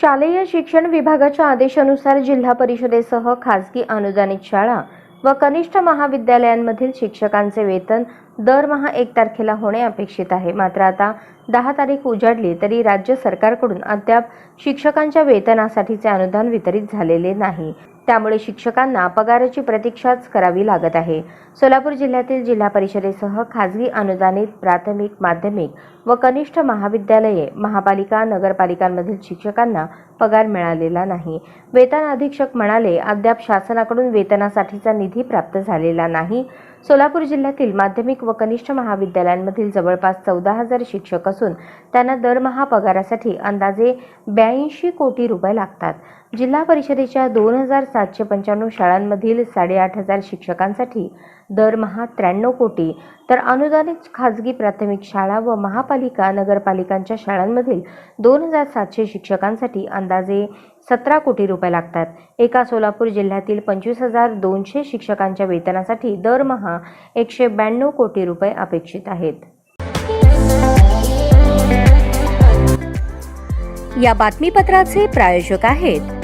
शालेय शिक्षण विभागाच्या आदेशानुसार जिल्हा परिषदेसह खासगी अनुदानित शाळा व कनिष्ठ महाविद्यालयांमधील शिक्षकांचे वेतन दरमहा एक तारखेला होणे अपेक्षित आहे. मात्र आता दहा तारीख उजाडली तरी राज्य सरकारकडून अद्याप शिक्षकांच्या वेतनासाठीचे अनुदान वितरित झालेले नाही. त्यामुळे शिक्षकांना पगाराची प्रतीक्षाच करावी लागत आहे. सोलापूर जिल्ह्यातील जिल्हा परिषदेसह खाजगी अनुदानित प्राथमिक माध्यमिक व कनिष्ठ महाविद्यालये महापालिका नगरपालिकांमधील शिक्षकांना पगार मिळालेला नाही. वेतन अधीक्षक म्हणाले अद्याप शासनाकडून वेतनासाठीचा निधी प्राप्त झालेला नाही. सोलापूर जिल्ह्यातील माध्यमिक व कनिष्ठ महाविद्यालयांमधील जवळपास चौदा हजार शिक्षक असून त्यांना दरमहा पगारासाठी अंदाजे ब्याऐंशी कोटी रुपये लागतात. जिल्हा परिषदेच्या दोन हजार सातशे पंच्याण्णव शाळांमधील साडेआठ हजार शिक्षकांसाठी दरमहा त्र्याण्णव कोटी. तर अनुदानित खाजगी प्राथमिक शाळा व महापालिका नगरपालिकांच्या शाळांमधील दोन हजार सातशे शिक्षकांसाठी अंदाजे सतरा कोटी रुपये लागतात. एका सोलापूर जिल्ह्यातील पंचवीस हजार दोनशे शिक्षकांच्या वेतनासाठी दरमहा एकशे ब्याण्णव कोटी रुपये अपेक्षित आहेत. या बातमीपत्राचे प्रायोजक आहेत